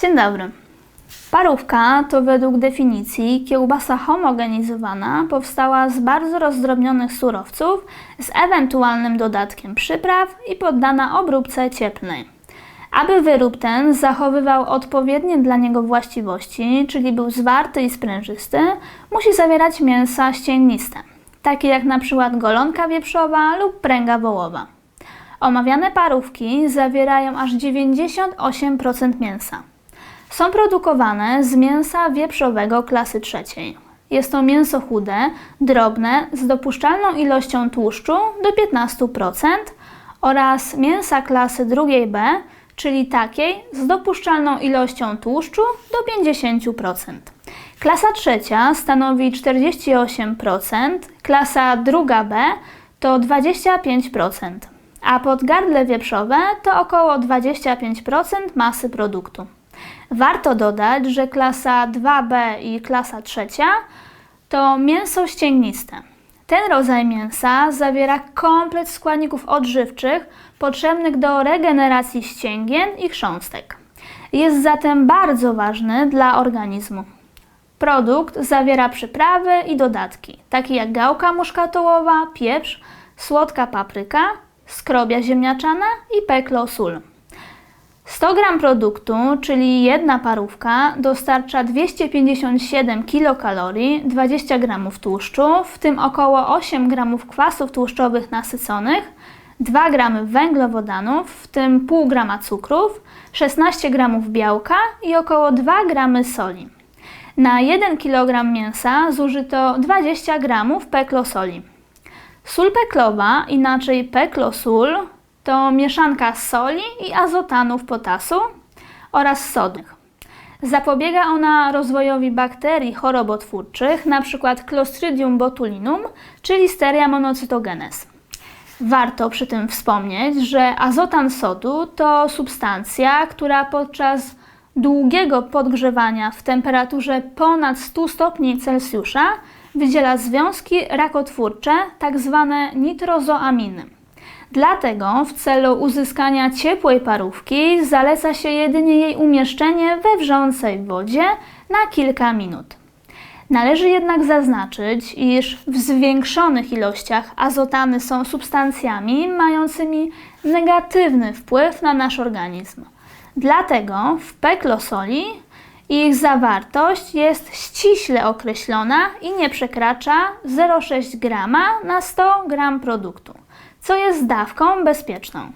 Dzień dobry. Parówka to według definicji kiełbasa homogenizowana powstała z bardzo rozdrobnionych surowców z ewentualnym dodatkiem przypraw i poddana obróbce cieplnej. Aby wyrób ten zachowywał odpowiednie dla niego właściwości, czyli był zwarty i sprężysty, musi zawierać mięsa ścięgniste, takie jak na przykład golonka wieprzowa lub pręga wołowa. Omawiane parówki zawierają aż 98% mięsa. Są produkowane z mięsa wieprzowego klasy trzeciej. Jest to mięso chude, drobne, z dopuszczalną ilością tłuszczu do 15% oraz mięsa klasy drugiej B, czyli takiej z dopuszczalną ilością tłuszczu do 50%. Klasa trzecia stanowi 48%, klasa druga B to 25%, a podgardle wieprzowe to około 25% masy produktu. Warto dodać, że klasa 2B i klasa trzecia to mięso ścięgniste. Ten rodzaj mięsa zawiera komplet składników odżywczych potrzebnych do regeneracji ścięgien i chrząstek. Jest zatem bardzo ważny dla organizmu. Produkt zawiera przyprawy i dodatki, takie jak gałka muszkatołowa, pieprz, słodka papryka, skrobia ziemniaczana i peklo sól. 100 g produktu, czyli jedna parówka, dostarcza 257 kilokalorii, 20 g tłuszczu, w tym około 8 g kwasów tłuszczowych nasyconych, 2 g węglowodanów, w tym pół grama cukrów, 16 g białka i około 2 g soli. Na 1 kg mięsa zużyto 20 g peklosoli. Sól peklowa, inaczej peklosól, to mieszanka soli i azotanów potasu oraz sodnych. Zapobiega ona rozwojowi bakterii chorobotwórczych, np. Clostridium botulinum czy Listeria monocytogenes. Warto przy tym wspomnieć, że azotan sodu to substancja, która podczas długiego podgrzewania w temperaturze ponad 100 stopni Celsjusza wydziela związki rakotwórcze, tak zwane nitrozoaminy. Dlatego w celu uzyskania ciepłej parówki zaleca się jedynie jej umieszczenie we wrzącej wodzie na kilka minut. Należy jednak zaznaczyć, iż w zwiększonych ilościach azotany są substancjami mającymi negatywny wpływ na nasz organizm. Dlatego w peklosoli ich zawartość jest ściśle określona i nie przekracza 0,6 g na 100 g produktu, co jest dawką bezpieczną.